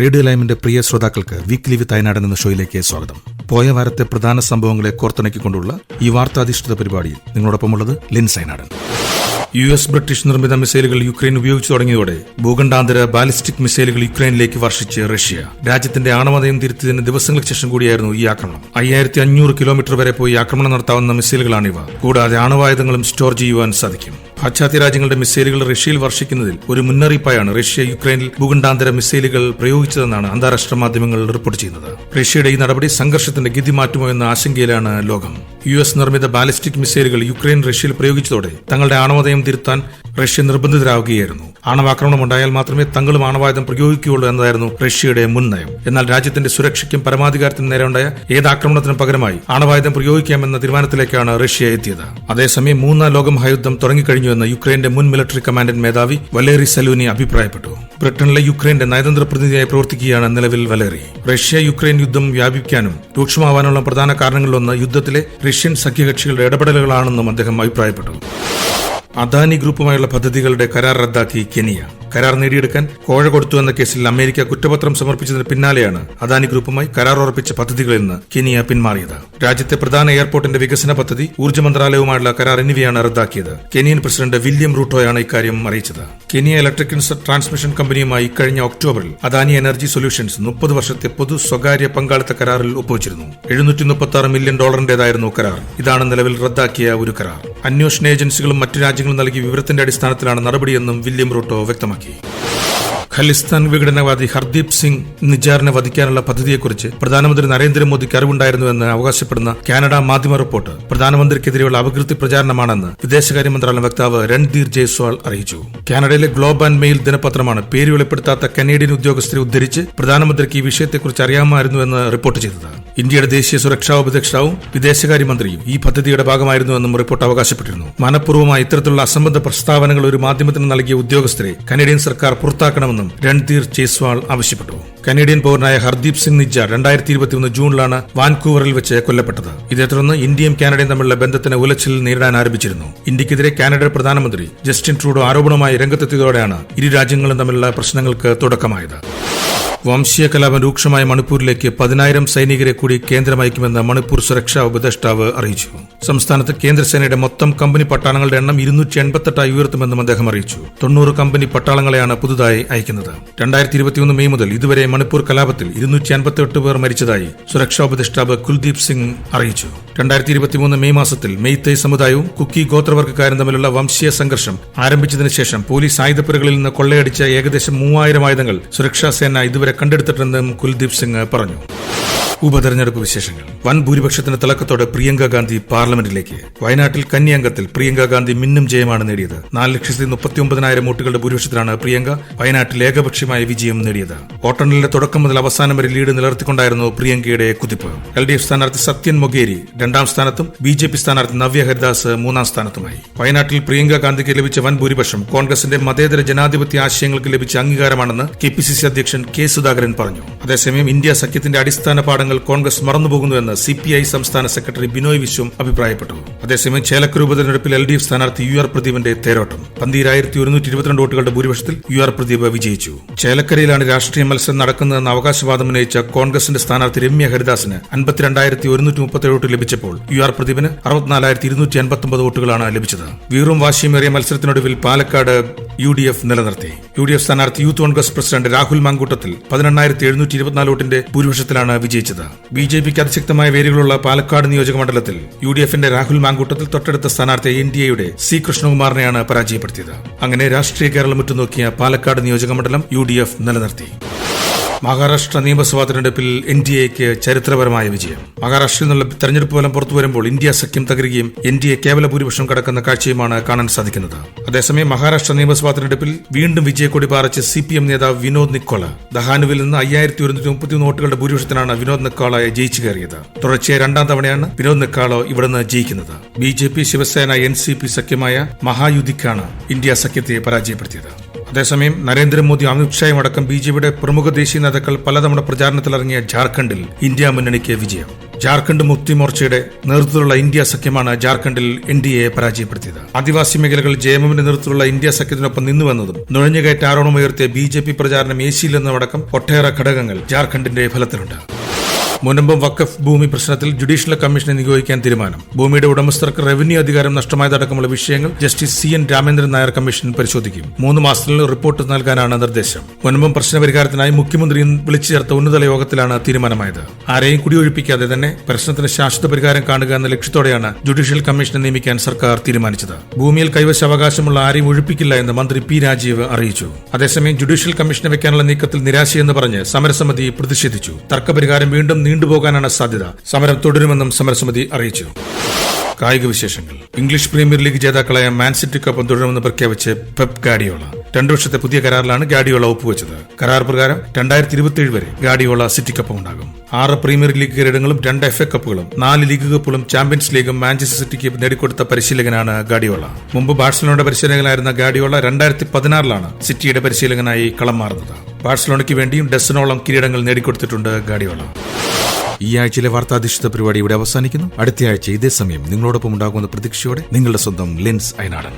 radio ലൈമിന്റെ പ്രിയ ശ്രോതാക്കൾക്ക് weekly വിത്ത് അയനാട് എന്ന ഷോയിലേക്ക് സ്വാഗതം. പോയ വാരത്തെ പ്രധാന സംഭവങ്ങളെ കോർത്തിണക്കിക്കൊണ്ടുള്ള ഈ വാർത്താധിഷ്ഠിത പരിപാടിയിൽ നിങ്ങളോടൊപ്പമുള്ളത് Lins Ayanadan. U S British നിർമ്മിത മിസൈലുകൾ യുക്രൈൻ ഉപയോഗിച്ചു തുടങ്ങിയതോടെ ഭൂഖണ്ഡാന്തര ബാലിസ്റ്റിക് മിസൈലുകൾ യുക്രൈനിലേക്ക് വർഷിച്ച് റഷ്യ. രാജ്യത്തിന്റെ ആണവതയം തിരുത്തിയതിന് ദിവസങ്ങൾക്ക് ശേഷം കൂടിയായിരുന്നു ഈ ആക്രമണം. അയ്യായിരത്തി അഞ്ഞൂറ് കിലോമീറ്റർ വരെ പോയി ആക്രമണം നടത്താവുന്ന മിസൈലുകളാണിവ. കൂടാതെ ആണവായുധങ്ങളും സ്റ്റോർ ചെയ്യുവാൻ സാധിക്കും. പാശ്ചാത്യ രാജ്യങ്ങളുടെ മിസൈലുകൾ റഷ്യയിൽ വർഷിക്കുന്നതിൽ ഒരു മുന്നറിയിപ്പായാണ് റഷ്യ യുക്രൈനിൽ ഭൂഖണ്ഡാന്തര മിസൈലുകൾ പ്രയോഗിച്ചതെന്നാണ് അന്താരാഷ്ട്ര മാധ്യമങ്ങൾ റിപ്പോർട്ട് ചെയ്യുന്നത്. റഷ്യയുടെ ഈ നടപടി സംഘർഷത്തിന്റെ ഗതി മാറ്റുമോ എന്ന ആശങ്കയിലാണ് ലോകം. യു എസ് നിർമ്മിത ബാലിസ്റ്റിക് മിസൈലുകൾ യുക്രൈൻ റഷ്യയിൽ പ്രയോഗിച്ചതോടെ തങ്ങളുടെ ആണവതയം തിരുത്താൻ റഷ്യ നിർബന്ധിതരാകുകയായിരുന്നു ആണവാക്രമണം ഉണ്ടായാൽ മാത്രമേ തങ്ങളും ആണവായുധം പ്രയോഗിക്കുകയുള്ളൂ എന്നതായിരുന്നു റഷ്യയുടെ മുൻ നയം. എന്നാൽ രാജ്യത്തിന്റെ സുരക്ഷയ്ക്കും പരമാധികാരത്തിനും നേരെ ഉണ്ടായ ഏത് ആക്രമണത്തിനും പകരമായി ആണവായുധം പ്രയോഗിക്കാമെന്ന തീരുമാനത്തിലേക്കാണ് റഷ്യ എത്തിയത്. അതേസമയം മൂന്നാം ലോക മഹായുദ്ധം തുടങ്ങിക്കഴിഞ്ഞുവെന്ന് യുക്രൈന്റെ മുൻ മിലിറ്ററി കമാൻഡന്റ് മേധാവി വലേറി സലൂനി അഭിപ്രായപ്പെട്ടു. ബ്രിട്ടനിലെ യുക്രൈന്റെ നയതന്ത്ര പ്രതിനിധിയായി പ്രവർത്തിക്കുകയാണ് നിലവിൽ വലേറി. റഷ്യ യുക്രൈൻ യുദ്ധം വ്യാപിക്കാനും രൂക്ഷമാവാനുള്ള പ്രധാന കാരണങ്ങളിലൊന്ന് യുദ്ധത്തിലെ റഷ്യൻ സഖ്യകക്ഷികളുടെ ഇടപെടലുകളാണെന്നും അദ്ദേഹം അഭിപ്രായപ്പെട്ടു. അദാനി ഗ്രൂപ്പുമായുള്ള പദ്ധതികളുടെ കരാർ റദ്ദാക്കി കെനിയ. കരാർ നേടിയെടുക്കാൻ കോഴ കൊടുത്തു എന്ന കേസിൽ അമേരിക്ക കുറ്റപത്രം സമർപ്പിച്ചതിന് പിന്നാലെയാണ് അദാനി ഗ്രൂപ്പുമായി കരാർ ഉറപ്പിച്ച പദ്ധതികളിൽ നിന്ന് കെനിയ പിന്മാറിയത്. രാജ്യത്തെ പ്രധാന എയർപോർട്ടിന്റെ വികസന പദ്ധതി ഊർജ മന്ത്രാലയവുമായുള്ള കരാർ എന്നിവയാണ് റദ്ദാക്കിയത്. കെനിയൻ പ്രസിഡന്റ് വില്യം റൂട്ടോയാണ് ഇക്കാര്യം അറിയിച്ചത്. കെനിയ ഇലക്ട്രിക് ട്രാൻസ്മിഷൻ കമ്പനിയുമായി കഴിഞ്ഞ ഒക്ടോബറിൽ അദാനി എനർജി സൊല്യൂഷൻസ് മുപ്പത് വർഷത്തെ പൊതു സ്വകാര്യ പങ്കാളിത്ത കരാറിൽ ഒപ്പുവച്ചിരുന്നു. എഴുന്നൂറ്റി മില്യൺ ഡോളറിന്റേതായിരുന്നു കരാർ. ഇതാണ് നിലവിൽ റദ്ദാക്കിയ ഒരു കരാർ. അന്വേഷണ ഏജൻസികളും മറ്റു രാജ്യങ്ങളും നൽകിയ വിവരത്തിന്റെ അടിസ്ഥാനത്തിലാണ് നടപടിയെന്നും വില്യം റൂട്ടോ വ്യക്തമാക്കി. ഖലിസ്ഥാൻ വിഘടനവാദി ഹർദീപ് സിംഗ് നിജാറിനെ വധിക്കാനുള്ള പദ്ധതിയെക്കുറിച്ച് പ്രധാനമന്ത്രി നരേന്ദ്രമോദിക്ക് അറിവുണ്ടായിരുന്നുവെന്ന് അവകാശപ്പെടുന്ന കാനഡ മാധ്യമ റിപ്പോർട്ട് പ്രധാനമന്ത്രിക്കെതിരെയുള്ള അപകീർത്തി പ്രചാരണമാണെന്ന് വിദേശകാര്യ മന്ത്രാലയം വക്താവ് രൺധീർ ജയ്സ്വാൾ അറിയിച്ചു. കാനഡയിലെ ഗ്ലോബ് ആൻഡ് മെയിൽ ദിനപത്രമാണ് പേര് വെളിപ്പെടുത്താത്ത കനേഡിയൻ ഉദ്യോഗസ്ഥരെ ഉദ്ധരിച്ച് പ്രധാനമന്ത്രിക്ക് ഈ വിഷയത്തെക്കുറിച്ച് അറിയാമായിരുന്നുവെന്ന് റിപ്പോർട്ട് ചെയ്തത്. ഇന്ത്യയുടെ ദേശീയ സുരക്ഷാ ഉപദേഷ്ടാവും വിദേശകാര്യമന്ത്രിയും ഈ പദ്ധതിയുടെ ഭാഗമായിരുന്നുവെന്നും റിപ്പോർട്ട് അവകാശപ്പെട്ടിരുന്നു. മനഃപൂർവമായി ഇത്തരത്തിലുള്ള അസംബന്ധ പ്രസ്താവനകൾ ഒരു മാധ്യമത്തിന് നൽകിയ ഉദ്യോഗസ്ഥരെ കനേഡിയൻ സർക്കാർ പുറത്താക്കണമെന്നും രൺധീർ ജയ്സ്വാൾ ആവശ്യപ്പെട്ടു. കനേഡിയൻ പൗരനായ ഹർദീപ് സിംഗ് നിജ്ജ രണ്ടായിരത്തി ഇരുപത്തിയൊന്ന് ജൂണിലാണ് വാൻകൂവറിൽ വെച്ച് കൊല്ലപ്പെട്ടത്. ഇതേ തുടർന്ന് ഇന്ത്യയും കാനഡയും തമ്മിലുള്ള ബന്ധത്തിന് ഉലച്ചിൽ നേരിടാൻ ആരംഭിച്ചിരുന്നു. ഇന്ത്യക്കെതിരെ കാനഡ പ്രധാനമന്ത്രി ജസ്റ്റിൻ ട്രൂഡോ ആരോപണവുമായി രംഗത്തെത്തിയതോടെയാണ് ഇരു രാജ്യങ്ങളും തമ്മിലുള്ള പ്രശ്നങ്ങൾക്ക് തുടക്കമായത്. വംശീയ കലാപം രൂക്ഷമായ മണിപ്പൂരിലേക്ക് പതിനായിരം സൈനികരെ കൂടി കേന്ദ്രമയക്കുമെന്ന് മണിപ്പൂർ സുരക്ഷാ ഉപദേഷ്ടാവ് അറിയിച്ചു. സംസ്ഥാനത്ത് കേന്ദ്രസേനയുടെ മൊത്തം കമ്പനി പട്ടാളങ്ങളുടെ എണ്ണം ഇരുന്നൂറ്റി എൺപത്തെട്ടായി ഉയർത്തുമെന്നും അദ്ദേഹം അറിയിച്ചു. തൊണ്ണൂറ് കമ്പനി പട്ടാളങ്ങളെയാണ് പുതുതായി അയക്കുന്നത്. രണ്ടായിരത്തി ഇരുപത്തിയൊന്ന് മെയ് മുതൽ ഇതുവരെ മണിപ്പൂർ കലാപത്തിൽ ഇരുന്നൂറ്റി അൻപത്തിയെട്ട് പേർ മരിച്ചതായി സുരക്ഷാ ഉപദേഷ്ടാവ് കുൽദീപ് സിംഗ് അറിയിച്ചു. രണ്ടായിരത്തി ഇരുപത്തിമൂന്ന് മെയ് മാസത്തിൽ മെയ്തൈ സമുദായവും കുക്കി ഗോത്രവർഗക്കാരും തമ്മിലുള്ള വംശീയ സംഘർഷം ആരംഭിച്ചതിന് ശേഷം പോലീസ് ആയുധപ്പുരകളിൽ നിന്ന് കൊള്ളയടിച്ച ഏകദേശം മൂവായിരം ആയുധങ്ങൾ സുരക്ഷാ സേന ഇതുവരെ കണ്ടെടുത്തിട്ടുണ്ടെന്നും കുൽദീപ് സിംഗ് പറഞ്ഞു. ഉപതെരഞ്ഞെടുപ്പ് വിശേഷങ്ങൾ. വൻ ഭൂരിപക്ഷത്തിന് തിളക്കത്തോടെ പ്രിയങ്ക ഗാന്ധി പാർലമെന്റിലേക്ക്. വയനാട്ടിൽ കന്യാംഗത്തിൽ പ്രിയങ്ക ഗാന്ധി മിന്നും ജയമാണ് നേടിയത്. നാല് ലക്ഷത്തി മുപ്പത്തി ഒമ്പതിനായിരം വോട്ടുകളുടെ ഭൂരിപക്ഷത്തിലാണ് പ്രിയങ്ക വയനാട്ടിൽ ഏകപക്ഷീയമായ വിജയം നേടിയത്. വോട്ടെണ്ണലിന്റെ തുടക്കം മുതൽ അവസാനം വരെ ലീഡ് നിലനിർത്തിക്കൊണ്ടായിരുന്നു പ്രിയങ്കയുടെ കുതിപ്പ്. എൽ ഡി എഫ് സ്ഥാനാർത്ഥി സത്യൻ മൊഗേരി രണ്ടാം സ്ഥാനത്തും ബി ജെ പി സ്ഥാനാർത്ഥി നവ്യ ഹരിദാസ് മൂന്നാം സ്ഥാനത്തുമായി. വയനാട്ടിൽ പ്രിയങ്ക ഗാന്ധിക്ക് ലഭിച്ച വൻ ഭൂരിപക്ഷം കോൺഗ്രസിന്റെ മതേതര ജനാധിപത്യ ആശയങ്ങൾക്ക് ലഭിച്ച അംഗീകാരമാണെന്ന് കെ പി സി സി അധ്യക്ഷൻ കെ സുധാകരൻ പറഞ്ഞു. അതേസമയം ഇന്ത്യ സഖ്യത്തിന്റെ അടിസ്ഥാന പാഠങ്ങൾ കോൺഗ്രസ് മറന്നുപോകുന്നുവെന്ന് സി പി ഐ സംസ്ഥാന സെക്രട്ടറി ബിനോയ് വിശ്വം അഭിപ്രായപ്പെട്ടു. അതേസമയം ചേലക്കര ഉപതെരഞ്ഞെടുപ്പിൽ എൽ ഡി എഫ് സ്ഥാനാർത്ഥി യു ആർ പ്രദീപിന്റെ തേരോട്ടം. പന്തിരായിരത്തി ഒരുന്നൂറ്റി ഇരുപത്തിരണ്ട് വോട്ടുകളുടെ ഭൂരിപക്ഷത്തിൽ യു ആർ പ്രദീപ് വിജയിച്ചു. ചേലക്കരയിലാണ് രാഷ്ട്രീയ മത്സരം നടക്കുന്നതെന്ന അവകാശവാദം ഉന്നയിച്ച കോൺഗ്രസിന്റെ സ്ഥാനാർത്ഥി രമ്യ ഹരിദാസിന് അൻപത്തിരണ്ടായിരത്തി ഒരുന്നൂറ്റി മുപ്പത്തി വോട്ട് ലഭിച്ചപ്പോൾ യു ആർ പ്രദീപിന് അറുപത്തിനാലായിരത്തി ഇരുന്നൂറ്റി അൻപത്തൊമ്പത് വോട്ടുകളാണ് ലഭിച്ചത്. വീറും വാശിയുമേറിയ മത്സരത്തിനൊടുവിൽ പാലക്കാട് യു ഡി എഫ് നിലനിർത്തി. യു ഡി എഫ് സ്ഥാനാർത്ഥി യൂത്ത് കോൺഗ്രസ് പ്രസിഡന്റ് രാഹുൽ മാങ്കൂട്ടത്തിൽ പതിനെണ്ണായിരത്തി എഴുന്നൂറ്റി ഇരുപത്തിനാല് വോട്ടിന്റെ ഭൂരിപക്ഷത്തിലാണ് വിജയിച്ചത്. ബി ജെ പിക്ക് അതിശക്തമായ വേരുകളുള്ള പാലക്കാട് നിയോജക മണ്ഡലത്തിൽ യു ഡി എഫിന്റെ രാഹുൽ മാങ്കൂട്ടത്തിൽ തൊട്ടടുത്ത സ്ഥാനാർത്ഥി എൻ ഡി എയുടെ സി കൃഷ്ണകുമാറിനെയാണ് പരാജയപ്പെടുത്തിയത്. അങ്ങനെ രാഷ്ട്രീയ കേരളം ഉറ്റുനോക്കിയ പാലക്കാട് നിയോജക മണ്ഡലം യു ഡി എഫ് നിലനിർത്തി. മഹാരാഷ്ട്ര നിയമസഭാ തെരഞ്ഞെടുപ്പിൽ എൻ ഡി എക്ക് ചരിത്രപരമായ വിജയം. മഹാരാഷ്ട്രയിൽ നിന്നുള്ള തെരഞ്ഞെടുപ്പ് ഫലം പുറത്തു വരുമ്പോൾ ഇന്ത്യ സഖ്യം തകരുകയും എൻ ഡി എ കേവല ഭൂരിപക്ഷം കടക്കുന്ന കാഴ്ചയുമാണ് കാണാൻ സാധിക്കുന്നത്. അതേസമയം മഹാരാഷ്ട്ര നിയമസഭാ തെരഞ്ഞെടുപ്പിൽ വീണ്ടും വിജയക്കൊടി പാറിച്ച് സി പി എം നേതാവ് വിനോദ് നിക്കോള. ദഹാനുവിൽ നിന്ന് അയ്യായിരത്തി ഒരുന്നൂറ്റി മുപ്പത്തി വോട്ടുകളുടെ ഭൂരിപക്ഷത്തിനാണ് വിനോദ് നിക്കോളയെ ജയിച്ചു കയറിയത്. തുടർച്ചയായ രണ്ടാം തവണയാണ് വിനോദ് നിക്കാളോ ഇവിടുന്ന് ജയിക്കുന്നത്. B J P Shiv Sena N C P സഖ്യമായ മഹായുതിക്കാണ് ഇന്ത്യ സഖ്യത്തെ പരാജയപ്പെടുത്തിയത്. അതേസമയം നരേന്ദ്രമോദി അമിത്ഷായും അടക്കം ബി ജെ പിയുടെ പ്രമുഖ ദേശീയ നേതാക്കൾ പലതവണ പ്രചാരണത്തിലിറങ്ങിയ ജാർഖണ്ഡിൽ ഇന്ത്യ മുന്നണിക്ക് വിജയം. ജാർഖണ്ഡ് മുക്തി മോർച്ചയുടെ നേതൃത്വത്തിലുള്ള ഇന്ത്യ സഖ്യമാണ് ജാർഖണ്ഡിൽ എൻ ഡി എയെ പരാജയപ്പെടുത്തിയത്. ആദിവാസി മേഖലകൾ ജയമമിന്റെ നേതൃത്വത്തിലുള്ള ഇന്ത്യ സഖ്യത്തിനൊപ്പം നിന്നുവെന്നതും നുഴഞ്ഞുകയറ്റ ആരോപണമുയർത്തിയ ബി ജെ പി പ്രചാരണം ഏശിയിലെന്നതടക്കം ഒട്ടേറെ ഘടകങ്ങൾ ജാർഖണ്ഡിന്റെ ഫലത്തിലുണ്ട്. മുനമ്പം വക്കഫ് ഭൂമി പ്രശ്നത്തിൽ ജുഡീഷ്യൽ കമ്മീഷനെ നിയോഗിക്കാൻ തീരുമാനം. ഭൂമിയുടെ ഉടമസ്ഥർക്ക് റവന്യൂ അധികാരം നഷ്ടമായതടക്കമുള്ള വിഷയങ്ങൾ justice C N Ramendran Nair commission പരിശോധിക്കും. മൂന്ന് മാസത്തിനുള്ളിൽ റിപ്പോർട്ട് നൽകാനാണ് നിർദ്ദേശം. മുനമ്പം പ്രശ്നപരിഹാരത്തിനായി മുഖ്യമന്ത്രി വിളിച്ചു ചേർത്ത ഉന്നതല യോഗത്തിലാണ് തീരുമാനമായത്. ആരെയും കുടിയൊഴിപ്പിക്കാതെ തന്നെ പ്രശ്നത്തിന് ശാശ്വത പരിഹാരം കാണുക എന്ന ലക്ഷ്യത്തോടെയാണ് ജുഡീഷ്യൽ കമ്മീഷനെ നിയമിക്കാൻ സർക്കാർ തീരുമാനിച്ചത്. ഭൂമിയിൽ കൈവശാവകാശമുള്ള ആരെയും ഒഴിപ്പിക്കില്ല എന്ന് മന്ത്രി പി രാജീവ് അറിയിച്ചു. അതേസമയം ജുഡീഷ്യൽ കമ്മീഷനെ വെക്കാനുള്ള നീക്കത്തിൽ നിരാശയെന്ന് പറഞ്ഞ് സമരസമിതി പ്രതിഷേധിച്ചു. തർക്കപരിഹാരം വീണ്ടും നീണ്ടുപോകാനാണ് സാധ്യത. സമരം തുടരുമെന്നും സമരസമിതി അറിയിച്ചു. കായിക വിശേഷങ്ങൾ. ഇംഗ്ലീഷ് പ്രീമിയർ ലീഗ് ജേതാക്കളായ മാൻസിറ്റിക്കൊപ്പം തുടരുമെന്ന് പ്രഖ്യാപിച്ച് പെപ് ഗാഡിയോള. രണ്ടു വർഷത്തെ പുതിയ കരാറിലാണ് ഗാഡിയോള ഒപ്പുവെച്ചത്. കരാർ പ്രകാരം രണ്ടായിരത്തി ഇരുപത്തിയേഴ് വരെ ഗാഡിയോള സിറ്റിക്കൊപ്പം ഉണ്ടാകും. ആറ് പ്രീമിയർ ലീഗ് കിരീടങ്ങളും രണ്ട് എഫ് എ കപ്പുകളും നാല് ലീഗ് കപ്പുകളും ചാമ്പ്യൻസ് ലീഗും മാഞ്ചസ്റ്റർ സിറ്റിക്ക് നേടിക്കൊടുത്ത പരിശീലകനാണ് ഗാഡിയോള. മുമ്പ് ബാഴ്സലോണയുടെ പരിശീലകനായിരുന്ന ഗാഡിയോള രണ്ടായിരത്തി പതിനാറിലാണ് സിറ്റിയുടെ പരിശീലകനായി കളം മാറുന്നത് ബാഴ്സലോണയ്ക്ക് വേണ്ടിയും ഡസനോളം കിരീടങ്ങൾ നേടിക്കൊടുത്തിട്ടുണ്ട് ഗാഡിയോള. ഈ ആഴ്ചയിലെ വാർത്താധിഷ്ഠിത പരിപാടി ഇവിടെ അവസാനിക്കുന്നു. അടുത്ത ആഴ്ച ഇതേ സമയം നിങ്ങളോടൊപ്പം ഉണ്ടാകുന്ന പ്രതീക്ഷയോടെ നിങ്ങളുടെ സ്വന്തം ലെൻസ് അയനാടൻ.